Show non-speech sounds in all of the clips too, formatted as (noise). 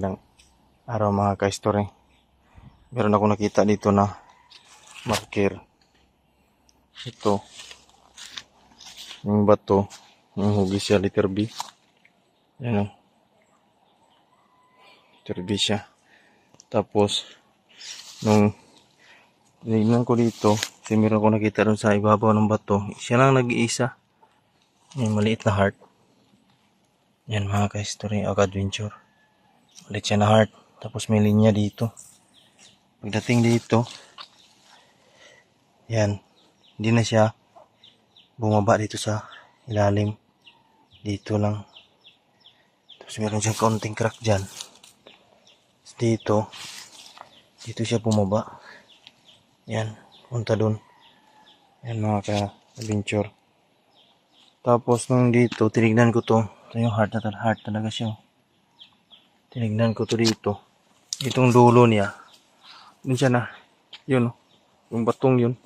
magandang araw mga ka-story. Meron ako nakita dito na marker. Ito. Yung bato. Yung hugis siya, letter B. Yan o. Letter B siya. Tapos, nung tinignan ko dito, kasi meron ko nakita dun sa ibabaw ng bato. Siya lang nag-iisa. May maliit na heart. Yan mga ka-history, o adventure Ulit siya na heart. Tapos may linya dito. Pagdating dito, yan, hindi na siya bumaba dito sa ilalim. Dito lang. Tapos meron siyang kaunting crack dyan. Dito, dito siya bumaba. Yan, punta dun. Yan mga ka-adventure. Tapos nung dito, tinignan ko to. Ito yung heart na heart talaga siya. Tinignan ko to dito. Itong dulo niya. Dun siya na. Yun oh. Yung batong yun.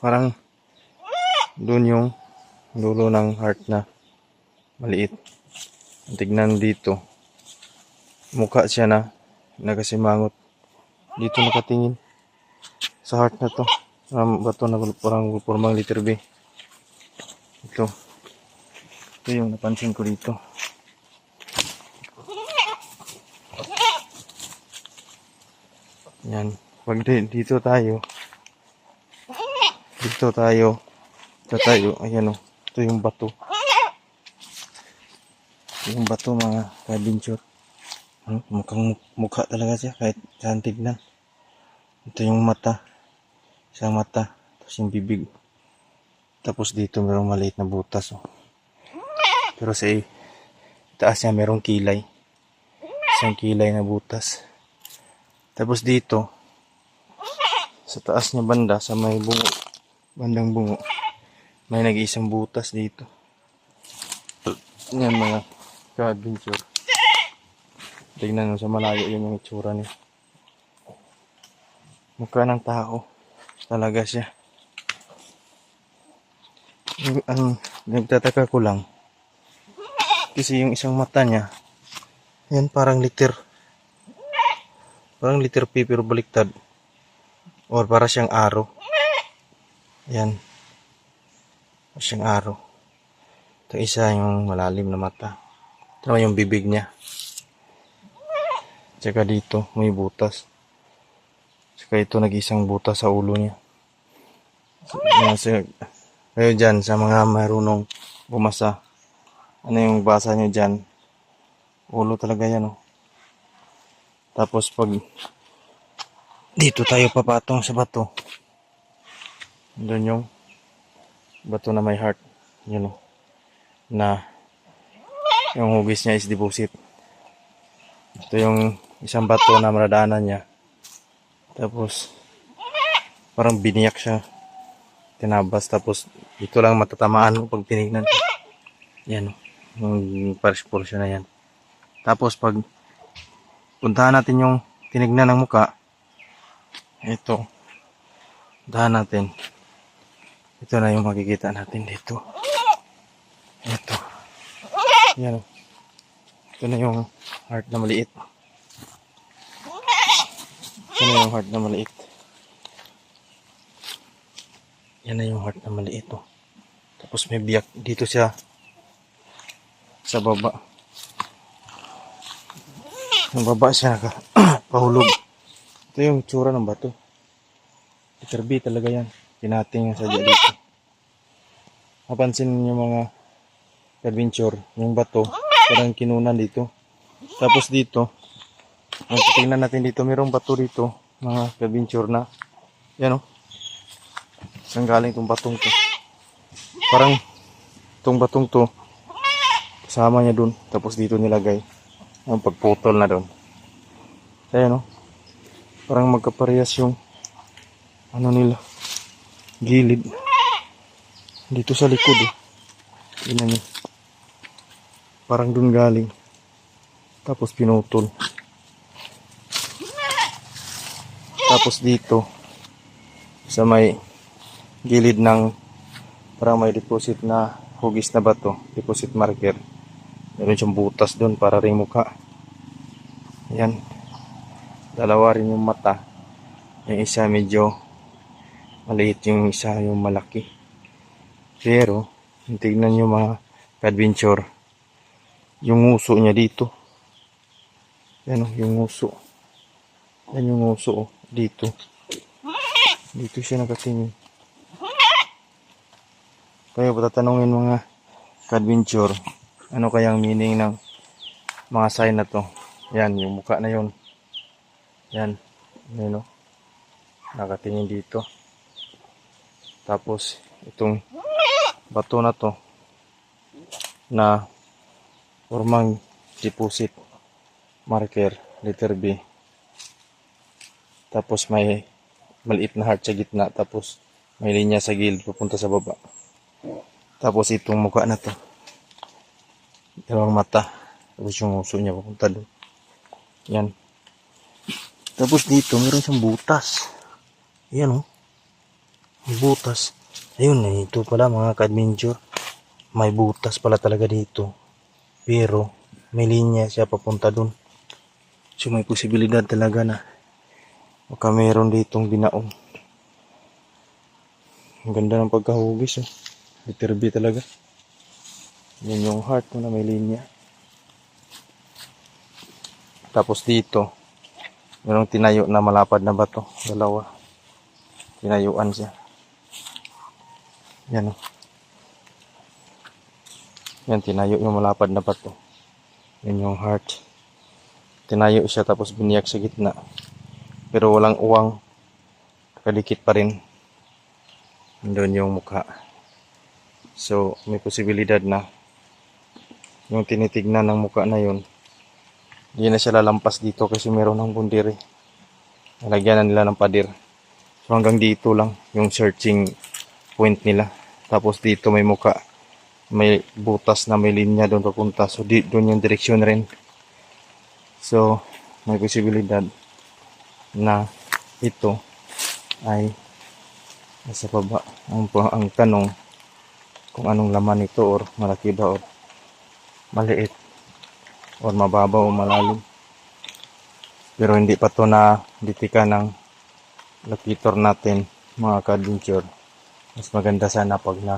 Parang dun yung dulo ng heart na maliit. Tignan dito. Mukha siya na nagasimangot. Dito nakatingin. Sa heart na to. Um, bato na parang formang letter B. Ito. Ito yung napansin ko dito. Yan. Pag di- dito tayo. Dito tayo. Dito tayo. Ayan o. Ito yung bato. Ito yung bato mga ka-adventure. Hmm, mukhang mukha talaga siya kahit saan tignan. Ito yung mata. Isang mata. Tapos yung bibig. Tapos dito merong maliit na butas. Oh. Pero sa taas niya merong kilay. Isang kilay na butas. Tapos dito, sa taas niya banda, sa may bungo, bandang bungo, may nag-iisang butas dito. Yan mga ka-adventure. Tignan mo sa malayo yung itsura niya. Mukha ng tao. Talaga siya. Ang nagtataka ko lang, kasi yung isang mata niya, yan parang liter. Parang liter P pero baliktad. Or para siyang araw. Yan. Para siyang araw. Ito isa yung malalim na mata. Ito naman yung bibig niya. Tsaka dito, may butas. Tsaka ito nag-isang butas sa ulo niya. Yan, sa, kayo dyan, sa mga marunong bumasa. Ano yung basa niyo dyan? Ulo talaga yan, oh. Tapos pag dito tayo papatong sa bato. Doon yung bato na may heart. Yun, oh. Na yung hugis niya is deposit. Ito yung isang bato na maradaanan niya. Tapos parang biniyak siya. Tinabas tapos dito lang matatamaan mo pag tinignan. Yan oh. Yung parish portion na yan. Tapos pag puntahan natin yung tinignan ng muka. Ito. Puntahan natin. Ito na yung makikita natin dito. Ito. Yan. Ito na yung heart na maliit. Ito na yung heart na maliit. Yan na yung heart na maliit oh. Tapos may biyak dito siya sa baba. Yung baba siya naka (clears throat) pahulog. Ito yung tsura ng bato. B talaga yan. Tinating yung sadya dito. Mapansin niyo mga adventure, yung bato, parang kinunan dito. Tapos dito, ang titingnan natin dito, mayroong bato dito, mga adventure na, yan o. Saan galing itong batong to? Parang itong batong to, kasama niya dun, tapos dito nilagay. Ang pagputol na dun. Ayan o. Parang magkaparehas yung ano nila, gilid. Dito sa likod eh. Tingnan niyo. Parang dun galing. Tapos pinutol. Tapos dito sa may gilid ng parang may deposit na hugis na bato, deposit marker. Meron siyang butas doon para ring mukha. Yan. Dalawa rin yung mata. Yung isa medyo maliit yung isa yung malaki. Pero, tignan nyo mga adventure yung nguso niya dito. Yan o, yung nguso. Yan yung nguso oh, dito. Dito siya nakatingin. Kaya patatanungin mga ka-adventure, ano kayang meaning ng mga sign na to? Yan, yung mukha na yun. Yan, yun o. Nakatingin dito. Tapos, itong bato na to na formang deposit marker, letter B. Tapos may maliit na heart sa gitna. Tapos may linya sa gilid papunta sa baba. Tapos itong mukha na to. Dalawang mata. Tapos yung uso niya papunta doon. Yan. Tapos dito, meron siyang butas. Yan oh. May butas. Ayun, eh, ito pala mga ka-adventure. May butas pala talaga dito. Pero, may linya siya papunta doon. So, may posibilidad talaga na baka meron ditong binaong. Ang ganda ng pagkahugis. Oh. Letter B talaga. Yan yung heart mo na may linya. Tapos dito, merong tinayo na malapad na bato. Dalawa. Tinayuan siya. Yan oh. Yan, tinayo yung malapad na bato. Yan yung heart. Tinayo siya tapos biniyak sa gitna. Pero walang uwang. Kadikit pa rin. Doon yung mukha. So, may posibilidad na yung tinitignan ng mukha na yun, hindi na siya lalampas dito kasi meron ng bundiri. Nalagyan na nila ng padir. So, hanggang dito lang yung searching point nila. Tapos dito may mukha. May butas na may linya doon papunta. So, di, doon yung direksyon rin. So, may posibilidad na ito ay nasa baba. Ang, ang tanong kung anong laman nito or malaki ba or maliit or mababaw o malalim. Pero hindi pa to na ditika ng locator natin mga ka-adventure. Mas maganda sana pag na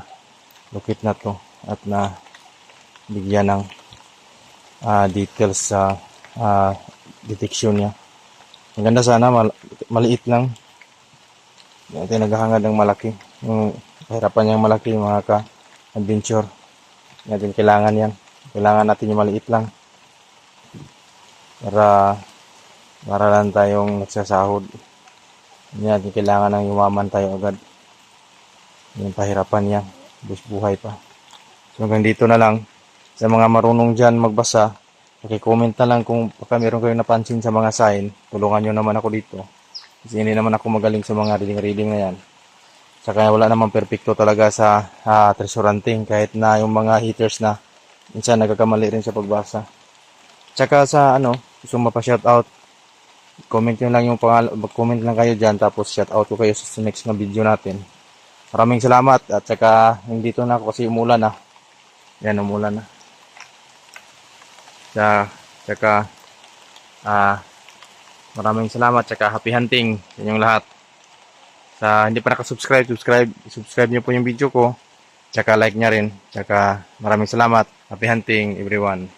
locate na to at na bigyan ng ah, details sa ah, detection niya. Maganda sana mal- maliit lang. Hindi naghahangad ng malaki. Yung kahirapan niyang malaki mga ka-adventure. Hindi natin kailangan yan. Kailangan natin yung maliit lang. Para para lang tayong nagsasahod. Hindi kailangan ng yumaman tayo agad. Yung pahirapan yan. Bus buhay pa. So hanggang dito na lang. Sa mga marunong dyan magbasa, paki-comment na lang kung baka meron kayong napansin sa mga sign. Tulungan nyo naman ako dito. Kasi hindi naman ako magaling sa mga reading-reading na yan. Saka wala naman perfecto talaga sa uh, treasure hunting kahit na yung mga haters na minsan nagkakamali rin sa pagbasa. Tsaka sa ano, gusto mapa-shoutout, comment nyo lang yung pangal mag-comment lang kayo dyan tapos shoutout ko kayo sa next na video natin. Maraming salamat at tsaka hindi dito na ako kasi umulan na. Yan, umulan na. Tsaka, tsaka ah, maraming salamat tsaka happy hunting sa inyong lahat. Sa hindi pa nakasubscribe, subscribe, subscribe nyo po yung video ko. Tsaka like nya rin. Tsaka maraming salamat. Happy hunting everyone.